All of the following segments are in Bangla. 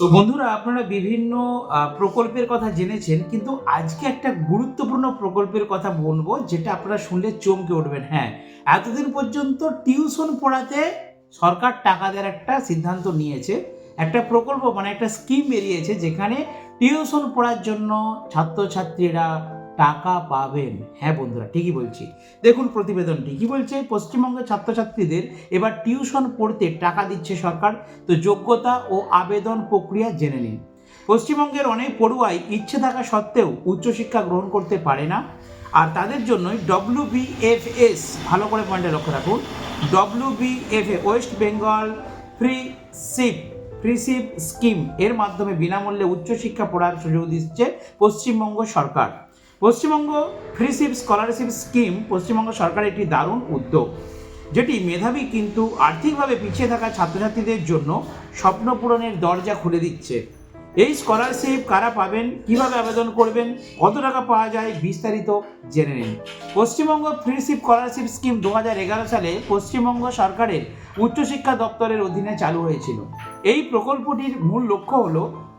তো বন্ধুরা, আপনারা বিভিন্ন প্রকল্পের কথা জেনেছেন, কিন্তু আজকে একটা গুরুত্বপূর্ণ প্রকল্পের কথা বলব, যেটা আপনারা শুনলে চমকে উঠবেন। হ্যাঁ এতদিন পর্যন্ত টিউশন পড়াতে সরকার টাকা দেওয়ার একটা সিদ্ধান্ত নিয়েছে। একটা প্রকল্প মানে একটা স্কিম বেরিয়েছে, যেখানে টিউশন পড়ার জন্য ছাত্রছাত্রীরা টাকা পাবেন। হ্যাঁ বন্ধুরা, ঠিকই বলছি। দেখুন প্রতিবেদনটি, কি বলছে? পশ্চিমবঙ্গের ছাত্রছাত্রীদের এবার টিউশন পড়তে টাকা দিচ্ছে সরকার। তো যোগ্যতা ও আবেদন প্রক্রিয়া জেনে নিন। পশ্চিমবঙ্গের অনেক পড়ুয়াই ইচ্ছে থাকা সত্ত্বেও উচ্চশিক্ষা গ্রহণ করতে পারে না। আর তাদের জন্যই ডব্লিউ বিএফএস ভালো করে পয়েন্টে লক্ষ্য রাখুন। W BFA West Bengal free ship free ship scheme এর মাধ্যমে বিনামূল্যে উচ্চশিক্ষা পড়ার সুযোগ দিচ্ছে পশ্চিমবঙ্গ সরকার। Paschimbanga freeship scholarship scheme Paschimbanga সরকারের একটি দারুণ উদ্যোগ, যেটি মেধাবী কিন্তু আর্থিকভাবে পিছিয়ে থাকা ছাত্রছাত্রীদের জন্য স্বপ্ন পূরণের দরজা খুলে দিচ্ছে। এই স্কলারশিপ কারা পাবেন, কীভাবে আবেদন করবেন, কত টাকা পাওয়া যায়, বিস্তারিত জেনে নিন। পশ্চিমবঙ্গ ফ্রিশিপ স্কলারশিপ স্কিম দু হাজার এগারো সালে পশ্চিমবঙ্গ সরকারের উচ্চশিক্ষা দপ্তরের অধীনে চালু হয়েছিল। এই প্রকল্পটির মূল লক্ষ্য হল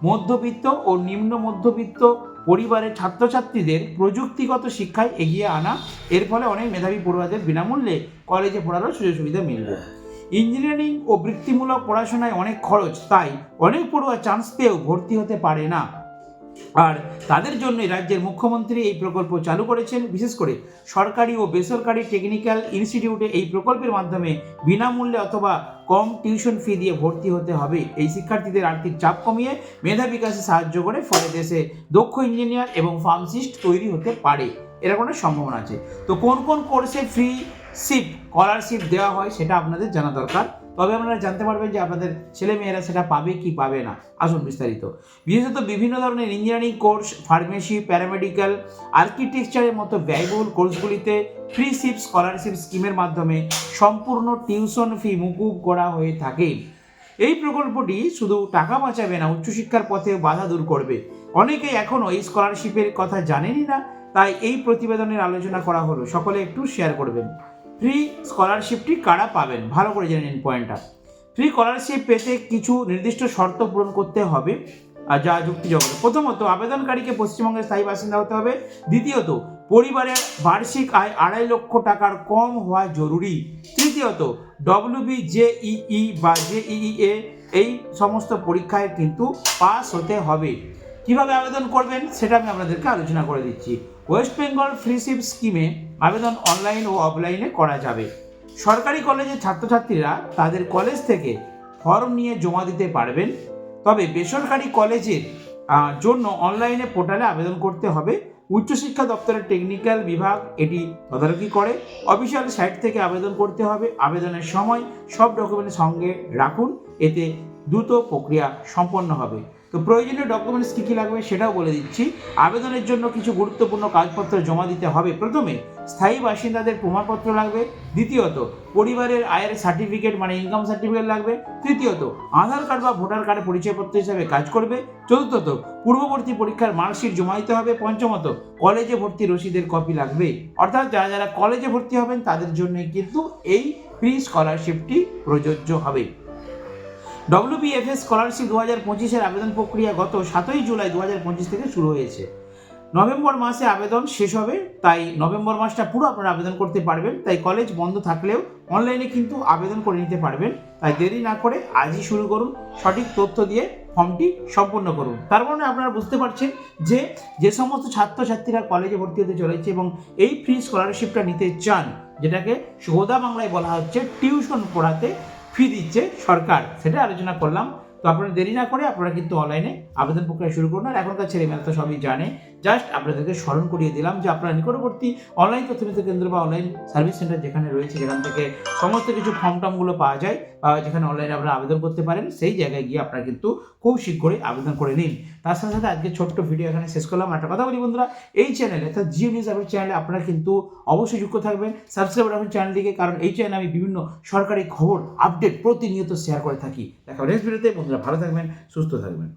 মধ্যবিত্ত ও নিম্ন মধ্যবিত্ত পরিবারের ছাত্রছাত্রীদের প্রযুক্তিগত শিক্ষায় এগিয়ে আনা। এর ফলে অনেক মেধাবী পড়ুয়াদের বিনামূল্যে কলেজে পড়ারও সুযোগ সুবিধা মিলবে। ইঞ্জিনিয়ারিং ও বৃত্তিমূলক পড়াশোনায় অনেক খরচ, তাই অনেক পড়ুয়া চান্স পেয়েও ভর্তি হতে পারে না। আর তাদের জন্য রাজ্যের মুখ্যমন্ত্রী এই প্রকল্প চালু করেছেন। বিশেষ করে সরকারি ও বেসরকারি টেকনিক্যাল ইনস্টিটিউটে এই প্রকল্পের মাধ্যমে বিনামূল্যে অথবা কম টিউশন ফি দিয়ে ভর্তি হতে হবে। এই শিক্ষার্থীদের আর্থিক চাপ কমিয়ে মেধা বিকাশে সাহায্য করে ফলে দেশে দক্ষ ইঞ্জিনিয়ার এবং ফার্মাসিস্ট তৈরি হতে পারে, এরকম একটা সম্ভাবনা আছে। তো কোন কোন কোর্সে ফ্রি শিপ স্কলারশিপ দেওয়া হয় সেটা আপনাদের জানা দরকার। তবে আপনারা জানতে পারবেন যে আপনাদের ছেলে মেয়েরা সেটা পাবে কি পাবে না। আসুন বিস্তারিত। বিশেষত বিভিন্ন ধরনের ইঞ্জিনিয়ারিং কোর্স ফার্মেসি প্যারামেডিক্যাল আর্কিটেকচারের মতো ব্যয়বহুল কোর্সগুলিতে ফ্রি শিপ স্কলারশিপ স্কিমের মাধ্যমে সম্পূর্ণ টিউশন ফি মুকুব করা হয়ে থাকে। এই প্রকল্পটি শুধু টাকা বাঁচাবে না, উচ্চশিক্ষার পথে বাধা দূর করবে। অনেকে এখনও এই স্কলারশিপের কথা জানেনই না, তাই এই প্রতিবেদনের আলোচনা করা হলো। সকলে একটু শেয়ার করবেন। ফ্রি স্কলারশিপটি কারা পাবেন? ভালো করে জেনে নিন পয়েন্টটা ফ্রি স্কলারশিপ পেতে কিছু নির্দিষ্ট শর্ত পূরণ করতে হবে, আর যা যুক্তিযুক্ত প্রথমত, আবেদনকারীকে পশ্চিমবঙ্গের স্থায়ী বাসিন্দা হতে হবে। দ্বিতীয়ত, পরিবারের বার্ষিক আয় আড়াই লক্ষ টাকার কম হওয়া জরুরি। তৃতীয়ত ডব্লিউবি জেইই বা জেইই এ এই সমস্ত পরীক্ষায় কিন্তু পাস হতে হবে। কীভাবে আবেদন করবেন, সেটা আমি আপনাদেরকে আলোচনা করে দিচ্ছি। ওয়েস্ট বেঙ্গল ফ্রিশিপ স্কিমে আবেদন অনলাইন ও অফলাইনে করা যাবে। সরকারি কলেজের ছাত্রছাত্রীরা তাদের কলেজ থেকে ফর্ম নিয়ে জমা দিতে পারবেন। তবে বেসরকারি কলেজের জন্য অনলাইনে পোর্টালে আবেদন করতে হবে। উচ্চশিক্ষা দপ্তরের টেকনিক্যাল বিভাগ এটি তদারকি করে। অফিসিয়াল সাইট থেকে আবেদন করতে হবে। আবেদনের সময় সব ডকুমেন্ট সঙ্গে রাখুন। এতে দ্রুত প্রক্রিয়া সম্পন্ন হবে। তো প্রয়োজনীয় ডকুমেন্টস কী কী লাগবে সেটাও বলে দিচ্ছি। আবেদনের জন্য কিছু গুরুত্বপূর্ণ কাগজপত্র জমা দিতে হবে। প্রথমে, স্থায়ী বাসিন্দাদের প্রমাণপত্র লাগবে। দ্বিতীয়ত, পরিবারের আয়ের সার্টিফিকেট মানে ইনকাম সার্টিফিকেট লাগবে। তৃতীয়ত, আধার কার্ড বা ভোটার কার্ডের পরিচয়পত্র হিসাবে কাজ করবে। চতুর্থত, পূর্ববর্তী পরীক্ষার মার্কশিট জমা দিতে হবে। পঞ্চমত কলেজে ভর্তি রসিদের কপি লাগবে। অর্থাৎ যারা যারা কলেজে ভর্তি হবেন, তাদের জন্য কিন্তু এই ফ্রি স্কলারশিপটি প্রযোজ্য হবে। ডব্লিউবিএফএস স্কলারশিপ দু হাজার পঁচিশের আবেদন প্রক্রিয়া গত সাতই জুলাই দু হাজার পঁচিশ থেকে শুরু হয়েছে। নভেম্বর মাসে আবেদন শেষ হবে, তাই নভেম্বর মাসটা পুরো আপনারা আবেদন করতে পারবেন। তাই কলেজ বন্ধ থাকলেও অনলাইনে কিন্তু আবেদন করে নিতে পারবেন। তাই দেরি না করে আজই শুরু করুন, সঠিক তথ্য দিয়ে ফর্মটি সম্পূর্ণ করুন। তার মানে আপনারা বুঝতে পারছেন যে যে সমস্ত ছাত্রছাত্রীরা কলেজে ভর্তি হতে চলেছে এবং এই ফ্রি স্কলারশিপটা নিতে চান, যেটাকে সোদা বাংলায় বলা হচ্ছে টিউশন পড়াতে ফি দিচ্ছে সরকার, সেটা আলোচনা করলাম। তো আপনারা দেরি না করে আপনারা কিন্তু অনলাইনে আবেদন প্রক্রিয়া শুরু করুন। আর এখনকার ছেলেমেয়েরা তো সবই জানে জাস্ট আপনাদেরকে স্মরণ করিয়ে দিলাম যে আপনারা নিকটবর্তী অনলাইন তথ্যবিত্ত কেন্দ্র বা অনলাইন সার্ভিস সেন্টার যেখানে রয়েছে, যেখান থেকে সমস্ত কিছু ফর্ম টর্মগুলো পাওয়া যায়, বা যেখানে অনলাইনে আপনারা আবেদন করতে পারেন, সেই জায়গায় গিয়ে আপনারা কিন্তু খুব শীঘ্রই আবেদন করে নিন। তার সাথে সাথে আজকে ছোট্ট ভিডিও এখানে শেষ করলাম। একটা কথা বলি বন্ধুরা, এই চ্যানেলে অর্থাৎ জিও নিউজ আপডেট চ্যানেলে আপনারা কিন্তু অবশ্যই যুক্ত থাকবেন। সাবস্ক্রাইব রাখুন চ্যানেলটিকে কারণ এই চ্যানেলে আমি বিভিন্ন সরকারি খবর আপডেট প্রতিনিয়ত শেয়ার করে থাকি। দেখা নেক্সট ভিডিওতে বন্ধুরা, ভালো থাকবেন, সুস্থ থাকবেন।